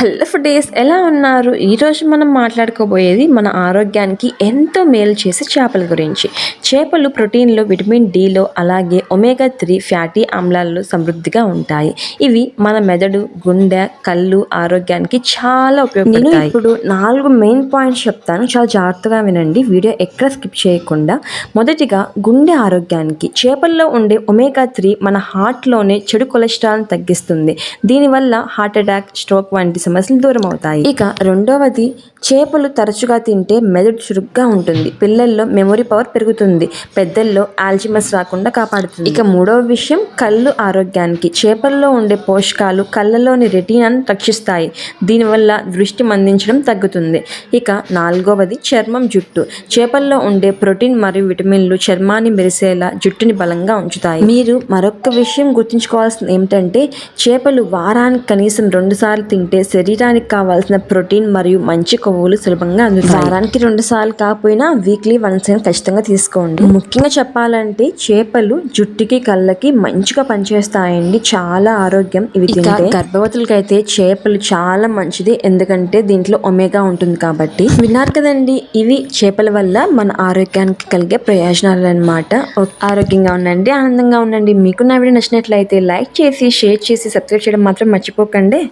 Hello days ఎలా ఉన్నారు? ఈరోజు మనం మాట్లాడుకోబోయేది మన ఆరోగ్యానికి ఎంతో మేలు చేసే చేపల గురించి. చేపలు ప్రోటీన్లో విటమిన్ డిలో అలాగే ఒమేగా త్రీ ఫ్యాటీ ఆమ్లాల్లో సమృద్ధిగా ఉంటాయి. ఇవి మన మెదడు గుండె కళ్ళు ఆరోగ్యానికి చాలా ఉపయోగపడతాయి. నేను ఇప్పుడు నాలుగు మెయిన్ పాయింట్స్ చెప్తాను. చాలా జాగ్రత్తగా వినండి. వీడియో ఎక్కడ స్కిప్ చేయకుండా. మొదటిగా గుండె ఆరోగ్యానికి. చేపల్లో ఉండే ఒమేగా త్రీ మన హార్ట్లోనే చెడు కొలెస్ట్రాల్ని తగ్గిస్తుంది. దీనివల్ల హార్ట్ అటాక్ స్ట్రోక్ వంటి సమస్యలు దూరం అవుతాయి. ఇక రెండవది చేపలు తరచుగా తింటే మెదడు చురుగ్గా ఉంటుంది. పిల్లల్లో మెమొరీ పవర్ పెరుగుతుంది. పెద్దల్లో ఆల్జిమస్ రాకుండా కాపాడుతుంది. ఇక మూడవ విషయం కళ్ళు ఆరోగ్యానికి. చేపల్లో ఉండే పోషకాలు కళ్ళలోని రెటీనాను రక్షిస్తాయి. దీనివల్ల దృష్టి మందించడం తగ్గుతుంది. ఇక నాలుగవది చర్మం జుట్టు. చేపల్లో ఉండే ప్రోటీన్ మరియు విటమిన్లు చర్మాన్ని మెరిసేలా జుట్టుని బలంగా ఉంచుతాయి. మీరు మరొక విషయం గుర్తుంచుకోవాల్సింది ఏమిటంటే చేపలు వారానికి కనీసం రెండు సార్లు తింటే శరీరానికి కావాల్సిన ప్రోటీన్ మరియు మంచి కొవ్వులు సులభంగా అందుతాయి. వారానికి రెండు సార్లు కాకపోయినా వీక్లీ వన్స్ అయినా ఖచ్చితంగా తీసుకోండి. ముఖ్యంగా చెప్పాలంటే చేపలు జుట్టుకి కళ్ళకి మంచిగా పనిచేస్తాయండి. చాలా ఆరోగ్యం ఇవి తింటే. గర్భవతులకైతే చేపలు చాలా మంచిది. ఎందుకంటే దీంట్లో ఒమేగా ఉంటుంది కాబట్టి. విన్నారు కదండి ఇవి చేపల వల్ల మన ఆరోగ్యానికి కలిగే ప్రయోజనాలు అనమాట ఆరోగ్యంగా ఉండండి ఆనందంగా ఉండండి. మీకు నా వీడియో నచ్చినట్లయితే లైక్ చేసి షేర్ చేసి సబ్స్క్రైబ్ చేయడం మాత్రం మర్చిపోకండి.